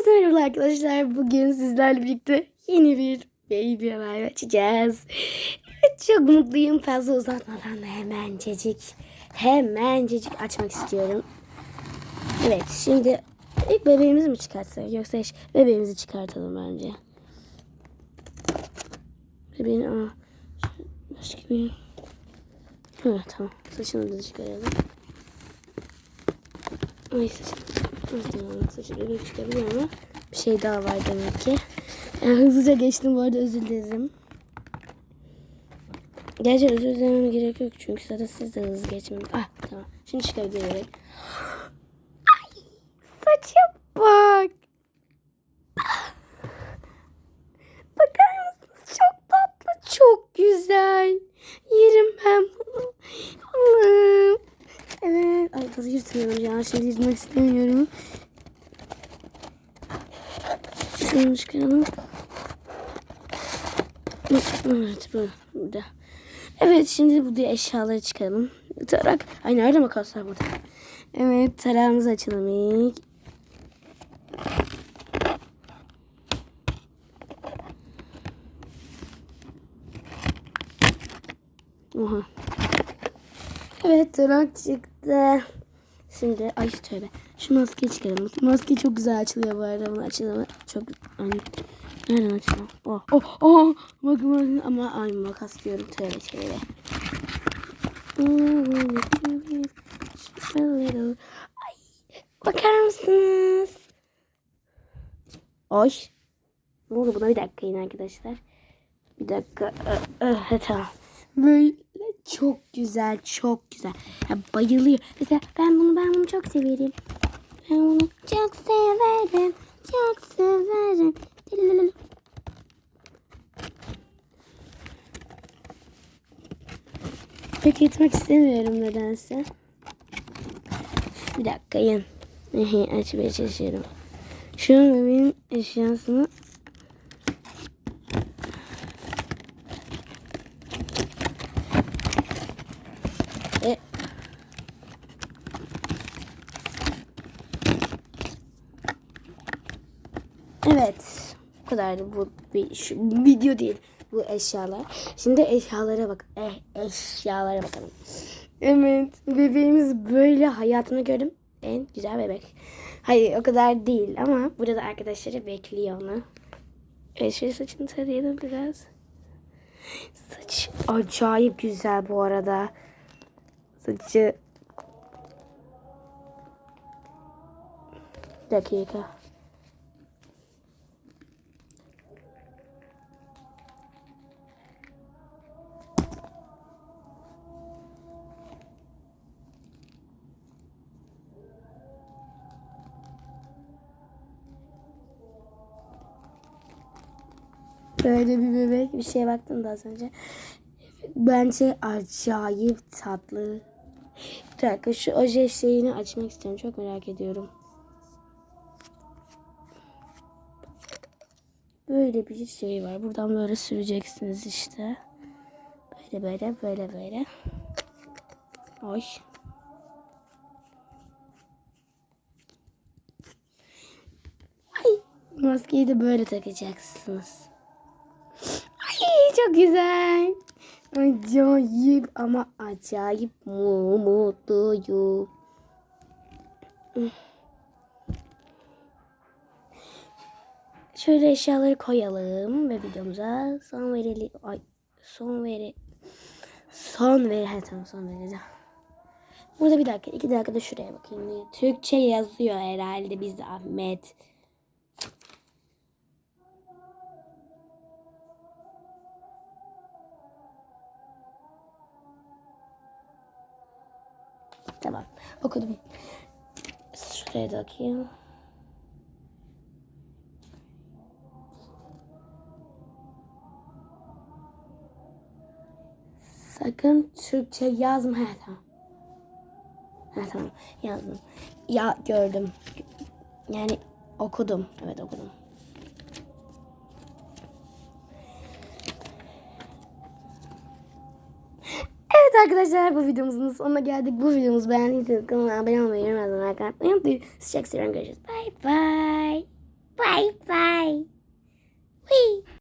Herkese merhaba arkadaşlar. Bugün sizlerle birlikte yeni bir baby live açacağız. Evet, çok mutluyum. Fazla uzatmadan hemencecik, hemencecik açmak istiyorum. Evet şimdi ilk bebeğimizi mi çıkartsak yoksa eş- bebeğimizi çıkartalım bence. Bebeğin aa, başka bir... Ha, tamam saçını da çıkaralım. Ay saçım. Öyle çıkabiliyor ama bir şey daha var demek ki. Yani hızlıca geçtim bu arada özür dilerim. Gerçi özür dilememe gerek yok çünkü zaten siz de hızlı geçmeyin. Ah tamam. Şimdi çıkabilir bebek. Ay saça bak. Bakar mısınız? Çok tatlı, çok güzel. Yerim ben bunu. Allah'ım. Evet. Ay dur yırtmıyorum ya. Şimdi yırtmak istemiyorum. Şunu çıkaralım. Evet bu burada. Evet şimdi bu diye eşyaları çıkaralım. Tarak. Ay nerede makaslar burada? Evet tarağımızı açalım ilk. Oha. Evet tarak çıktı. Şimdi ay tövbe. Şu maskeyi çıkaralım. Maske çok güzel açılıyor bu arada. Bunu açılımı çok... Ay, nereden açılıyor? Oh, oh, oh. Bakın bakın ama ay makas diyorum. Tövbe tövbe. Ay, bakar mısınız? Oy. Ne oldu buna bir dakika yine arkadaşlar. Bir dakika. Ee, ee, tamam. Böyle çok güzel, çok güzel. Ya bayılıyor. Mesela ben bunu ben bunu çok severim. Ben bunu çok severim. Çok severim. Pek gitmek istemiyorum nedense. Bir dakika yan. Ehe, açmaya çalışıyorum. Şu an bebeğin eşyasını E... Evet. Bu kadardı bu şu, video değil. Bu eşyalar. Şimdi eşyalara bak. Eh, eşyalara bakalım. Evet. Bebeğimiz böyle hayatını gördüm. En güzel bebek. Hayır o kadar değil ama burada arkadaşları bekliyor onu. Evet şöyle saçını tarayalım biraz. Saç acayip güzel bu arada. Saçı dakika. Böyle bir bebek bir şeye baktım da az önce. Bence acayip tatlı. Bir dakika şu oje şeyini açmak istiyorum. Çok merak ediyorum. Böyle bir şey var. Buradan böyle süreceksiniz işte. Böyle böyle böyle böyle. Oy. Ay. Maskeyi de böyle takacaksınız. Çok güzel. Acayip ama acayip mu- mutluyum. Şöyle eşyaları koyalım ve videomuza son verelim. Ay son veri. Son veri. He tamam son vereceğim. Burada bir dakika. iki dakika da şuraya bakayım. Türkçe yazıyor herhalde bir zahmet. Tamam. Okudum. Şuraya da bakayım. Sakın Türkçe yazma. He tamam. He tamam. Yazdım. Ya gördüm. Yani okudum. Evet okudum. arkadaşlar bu videomuzun sonuna geldik. Bu videomuzu beğendiyseniz kanalıma abone olmayı, yorum yazmayı, like atmayı unutmayın. Sizi çok seviyorum. Görüşürüz. Bye bye. Bye bye. Wee.